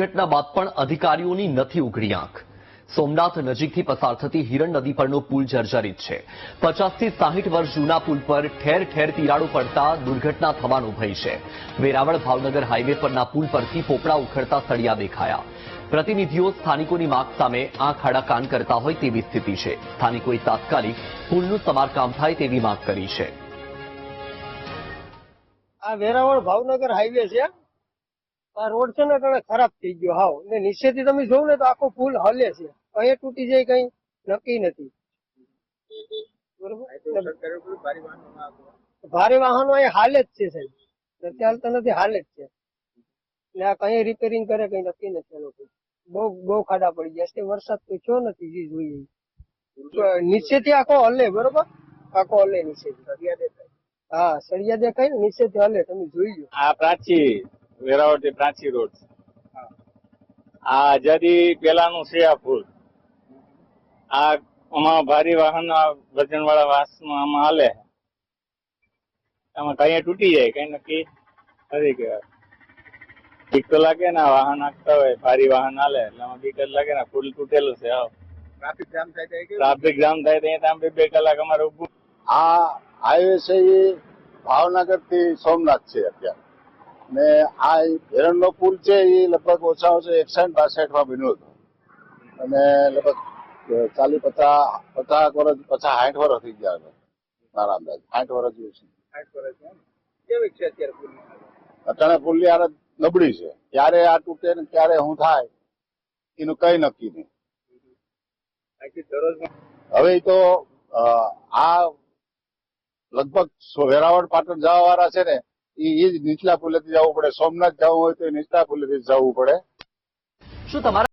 ઘટના બાદ પણ અધિકારીઓની નથી ઉઘડી આંખ. સોમનાથ નજીકથી પસાર થતી હિરણ નદી પરનો પુલ જર્જરિત છે. પચાસથી સાહીઠ વર્ષ જૂના પુલ પર ઠેર ઠેર તિરાડો પડતા દુર્ઘટના થવાનો ભય છે. વેરાવળ ભાવનગર હાઈવે પરના પુલ પરથી પોપડા ઉખડતા સળિયા દેખાયા. પ્રતિનિધિઓ સ્થાનિકોની માગ સામે આંખ આડા કાન કરતા હોય તેવી સ્થિતિ છે. સ્થાનિકોએ તાત્કાલિક પુલનું સમારકામ થાય તેવી માંગ કરી છે. આ વેરાવળ ભાવનગર હાઈવે છે. આ રોડ છે ને ઘણો ખરાબ થઈ ગયો હાવ. ને નીચેથી તમે જોવ ને તો આખો પુલ હલે છે. અહીંયા તૂટી જાય કઈ નક્કી નથી. ભારે વાહનો એ હાલે જ છે સાહેબ. ચાલતા નથી હાલે જ છે. ને આ કઈ રિપેરિંગ કરે કઈ નક્કી નથી લોકો. બહુ બહુ ખાડા પડી ગયા. છે વરસાદ તો થયો નથી જે જોઈએ. નીચેથી આખો હલે બરોબર? આખો હલે નીચે હા સળિયા દેખાય ને નીચેથી હલે તમે જોઈ લો. આ પ્રાચી. વેરાવટી પ્રાચી રોડ આ આઝાદી પેલાનું છે આ પુલ. આ આમાં ભારે વાહન વજન વાળા વાહન આમાં હાલે. આમાં કઈ તૂટી જાય કઈ નક્કી નથી કહેવાય. બીક તો લાગે ને વાહન આખતા હોય ભારે વાહન હાલે એટલે આમાં બીક જ લાગે ને પુલ તૂટેલું છે આવ. ટ્રાફિક જામ થાય ટ્રાફિક જામ થાય ત્યાં અહીંયા બે બે કલાક અમારે ઉભું આ હાઈવે છે એ ભાવનગરથી સોમનાથ છે અત્યારે. ને આ હિરણનો પુલ છે એ લગભગ ઓછા ઓછા એકસાઠ બાસઠમાં બન્યો હતો. અને લગભગ ચાલી પચાસ પચાસ વર્ષ પચાસ સાઠ વર્ષ થઈ ગયા હવે મારા અંદાજ. સાઠ વર્ષ જેવું છે. અત્યારે પુલની હાલત નબળી છે. ક્યારે આ તૂટે ને ક્યારે શું થાય એનું કઈ નક્કી નહીં. હવે તો આ લગભગ વેરાવળ પાટણ જવા વાળા છે ને ઈ જ નીચલા પુલેથી જવું પડે. સોમનાથ જવું હોય તો નીચલા પુલેથી જવું પડે. શું તમારા